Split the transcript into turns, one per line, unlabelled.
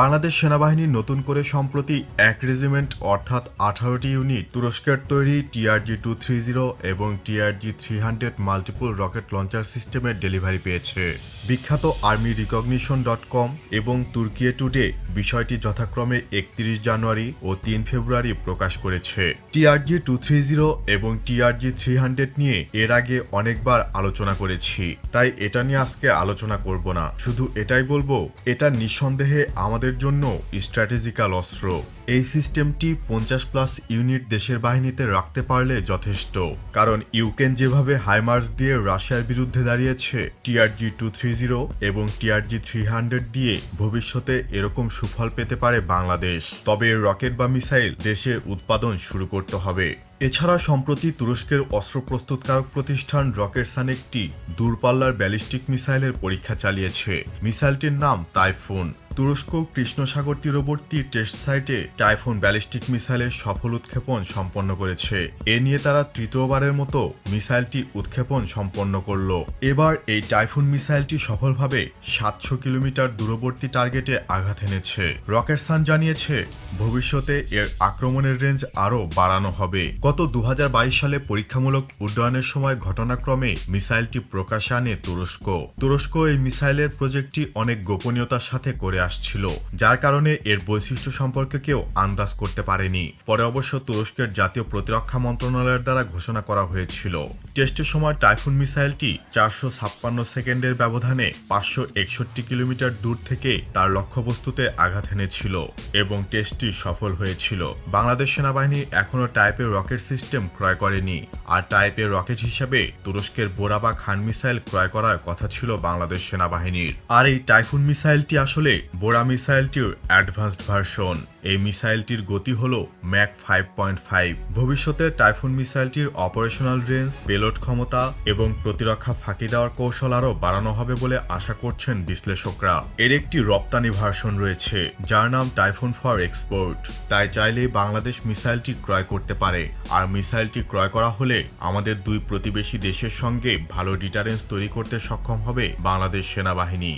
বাংলাদেশ সেনাবাহিনীর নতুন করে সম্প্রতি এক রেজিমেন্ট, অর্থাৎ আঠারোটি ইউনিট তুরস্কের তৈরি টিআরজি টু থ্রি জিরো এবং TRG three hundred multiple rocket launcher সিস্টেমের ডেলিভারি পেয়েছে। বিখ্যাত আর্মি রিকগনিশন ডট কম এবং তুর্কিয়ে টুডে বিষয়টি যথাক্রমে একত্রিশ জানুয়ারি ও তিন ফেব্রুয়ারি প্রকাশ করেছে। টিআরজি টু থ্রি জিরো এবং টিআরজি থ্রি হান্ড্রেড নিয়ে এর আগে অনেকবার আলোচনা করেছি। তাই এটা নিয়ে আজকে আলোচনা করব না। শুধু এটাই বলব, এটা নিঃসন্দেহে আমাদের জন্য স্ট্র্যাটেজিক্যাল অস্ত্র। এই সিস্টেমটি পঞ্চাশ প্লাস ইউনিট দেশের বাহিনীতে রাখতে পারলে যথেষ্ট। কারণ ইউক্রেন যেভাবে হাইমার্স দিয়ে রাশিয়ার বিরুদ্ধে দাঁড়িয়েছে টিআরজি টু থ্রি জিরো এবং টিআরজি থ্রি হান্ড্রেড দিয়ে ভবিষ্যতে এরকম সুফল পেতে পারে বাংলাদেশ। তবে রকেট বা মিসাইল দেশে উৎপাদন শুরু করতে হবে। এছাড়া সম্প্রতি তুরস্কের অস্ত্র প্রস্তুতকারক প্রতিষ্ঠান রকেটসান একটি দূরপাল্লার ব্যালিস্টিক মিসাইলের পরীক্ষা চালিয়েছে। মিসাইলটির নাম টাইফুন। তুরস্ক কৃষ্ণসাগর তীরবর্তী টেস্ট সাইটে টাইফুন ব্যালিস্টিক মিসাইলের সফল উৎক্ষেপণ সম্পন্ন করেছে। এ নিয়ে তারা তৃতীয়বারের মতো মিসাইলটি উৎক্ষেপণ সম্পন্ন করল। এবার এই টাইফুন মিসাইলটি সফলভাবে সাতশো কিলোমিটার দূরবর্তী টার্গেটে আঘাত এনেছে। রকেটসান জানিয়েছে, ভবিষ্যতে এর আক্রমণের রেঞ্জ আরও বাড়ানো হবে। গত দু হাজার বাইশ সালে পরীক্ষামূলক উড্ডয়নের সময় ঘটনাক্রমে মিসাইলটি প্রকাশে আনে তুরস্ক। তুরস্ক এই মিসাইলের প্রজেক্টটি অনেক গোপনীয়তার সাথে করে আসছিল, যার কারণে এর বৈশিষ্ট্য সম্পর্কে কেউ আন্দাজ করতে পারেনি। পরে অবশ্য তুরস্কের জাতীয় প্রতিরক্ষা মন্ত্রণালয়ের দ্বারা ঘোষণা করা হয়েছিল। টেস্টের সময় টাইফুন মিসাইলটি চারশো ছাপ্পান্ন সেকেন্ডের ব্যবধানে পাঁচশো একষট্টি কিলোমিটার দূর থেকে তার লক্ষ্যবস্তুতে আঘাত এনেছিল এবং টেস্টটি সফল হয়েছিল। বাংলাদেশ সেনাবাহিনী এখনও টাইপের রকেট সিস্টেম ক্রয় করেনি। আর টাইপের রকেট হিসাবে তুরস্কের বোরা বা খান মিসাইল ক্রয় করার কথা ছিল বাংলাদেশ সেনাবাহিনীর। আর এই টাইফুন মিসাইলটি আসলে বোরা মিসাইলটির অ্যাডভান্সড ভার্সন। এই মিসাইলটির গতি হল ম্যাক ফাইভ পয়েন্ট ফাইভ। ভবিষ্যতে টাইফুন মিসাইলটির অপারেশনাল রেঞ্জ, পেলোড ক্ষমতা এবং প্রতিরক্ষা ফাঁকি দেওয়ার কৌশল আরও বাড়ানো হবে বলে আশা করছেন বিশ্লেষকরা। এর একটি রপ্তানি ভার্সন রয়েছে, যার নাম টাইফুন ফর এক্সপোর্ট। তাই চাইলেই বাংলাদেশ মিসাইলটি ক্রয় করতে পারে। আর মিসাইলটি ক্রয় করা হলে আমাদের দুই প্রতিবেশী দেশের সঙ্গে ভালো ডিটারেন্স তৈরি করতে সক্ষম হবে বাংলাদেশ সেনাবাহিনী।